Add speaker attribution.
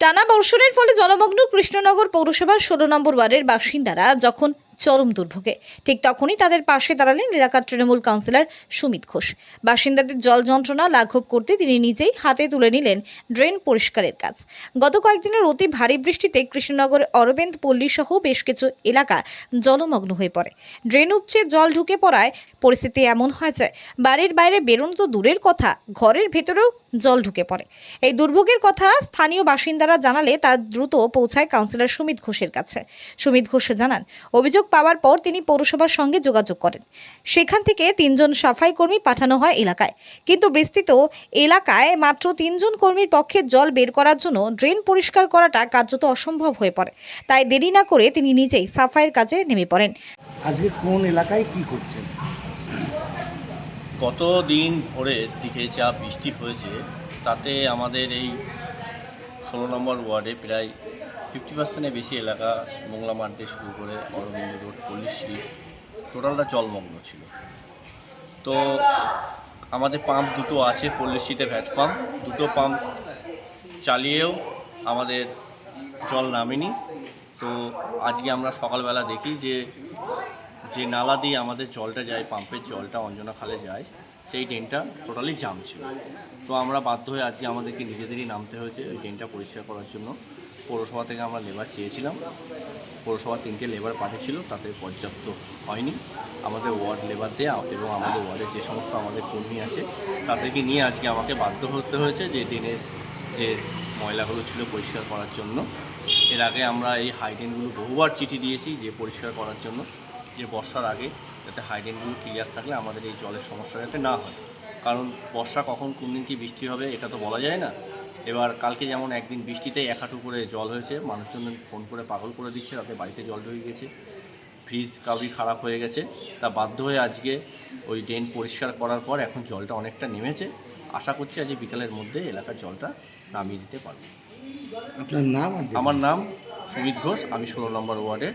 Speaker 1: টানা বর্ষণের ফলে জলমগ্ন কৃষ্ণনগর পৌরসভার ষোলো নম্বর ওয়ার্ডের বাসিন্দারা যখন চরম দুর্ভোগে। ঠিক তখনই তাদের পাশে দাঁড়ালেন এলাকার তৃণমূল কাউন্সিলর সুমিত ঘোষ। বাসিন্দাদের জল যন্ত্রণা লাঘব করতে তিনি নিজেই হাতে তুলে নিলেন ড্রেন পরিষ্কারের কাজ। গত কয়েকদিনের অতি ভারী বৃষ্টিতে কৃষ্ণনগর, অরবিন্দ, পল্লী সহ বেশ কিছু এলাকা জলমগ্ন হয়ে পড়ে। ড্রেন উপচে জল ঢুকে পড়ায় পরিস্থিতি এমন হয়েছে বাড়ির বাইরে বেরোনো তো দূরের কথা, ঘরের ভেতরেও জল ঢুকে পড়ে। এই দুর্ভোগের কথা স্থানীয় বাসিন্দারা জানালে তা দ্রুত পৌঁছায় কাউন্সিলর সুমিত ঘোষের কাছে। সুমিত ঘোষ জানান, অভিযোগ পাওয়ার পর তিনি পৌরসভার সঙ্গে যোগাযোগ করেন। সেখান থেকে তিনজন সাফাই কর্মী পাঠানো হয় এলাকায়। কিন্তু বিস্তৃত এলাকায় মাত্র তিনজন কর্মীর পক্ষে জল বের করার জন্য ড্রেন পরিষ্কার করাটা কার্যত অসম্ভব হয়ে পড়ে। তাই দেরি না করে তিনি নিজেই সাফাইয়ের কাজে নেমে পড়েন।
Speaker 2: আজকে কোন এলাকায় কি করছেন?
Speaker 3: গত দিন ভোরের দিকে যা বৃষ্টি হয়েছে তাতে আমাদের এই ষোলো নম্বর ওয়ার্ডে প্রায় ফিফটি পার্সেন্টের বেশি এলাকা মোংলা মাঠ দিয়ে শুরু করে অরবিন্দ রোড পল্লীশ্রী টোটালটা জলমগ্ন ছিল। তো আমাদের পাম্প দুটো আছে পল্লীশ্রীতে ভ্যাট পাম্প। দুটো পাম্প চালিয়েও আমাদের জল নামেনি। তো আজকে আমরা সকালবেলা দেখি যে যে নালা দিয়ে আমাদের জলটা যায়, পাম্পের জলটা অঞ্জনা খালে যায়, সেই ড্রেনটা টোটালি জাম ছিল। তো আমরা বাধ্য হয়ে আজকে আমাদেরকে নিজেদেরই নামতে হয়েছে ওই ড্রেনটা পরিষ্কার করার জন্য। পৌরসভা থেকে আমরা লেবার চেয়েছিলাম। পৌরসভা তিনটে লেবার পাঠিয়েছিল, তাতে পর্যাপ্ত হয়নি। আমাদের ওয়ার্ড লেবার দেওয়া এবং আমাদের ওয়ার্ডের যে সমস্ত আমাদের কর্মী আছে, তাদেরকে নিয়ে আজকে আমাকে বাধ্য হতে হয়েছে যে ড্রেনের যে ময়লাগুলো ছিল পরিষ্কার করার জন্য। এর আগে আমরা এই হাইডেনগুলো বহুবার চিঠি দিয়েছি যে পরিষ্কার করার জন্য, যে বর্ষার আগে যাতে হাইডেনগুলো ক্লিয়ার থাকলে আমাদের এই জলের সমস্যা যাতে না হয়। কারণ বর্ষা কখন কোন দিন কি বৃষ্টি হবে, এটা তো বলা যায় না। এবার কালকে যেমন একদিন বৃষ্টিতেই এক হাঁটু করে জল হয়েছে মানুষজন ফোন করে পাগল করে দিচ্ছে তাতে বাড়িতে জল ঢুকে গেছে ফ্রিজ কাউরি খারাপ হয়ে গেছে। তা বাধ্য হয়ে আজকে ওই ড্রেন পরিষ্কার করার পর এখন জলটা অনেকটা নেমেছে। আশা করছি আজ বিকালের মধ্যে এলাকার জলটা নামিয়ে দিতে পারব।
Speaker 2: আপনার নাম
Speaker 3: আমার নাম সুমিত ঘোষ আমি ষোলো নম্বর ওয়ার্ডের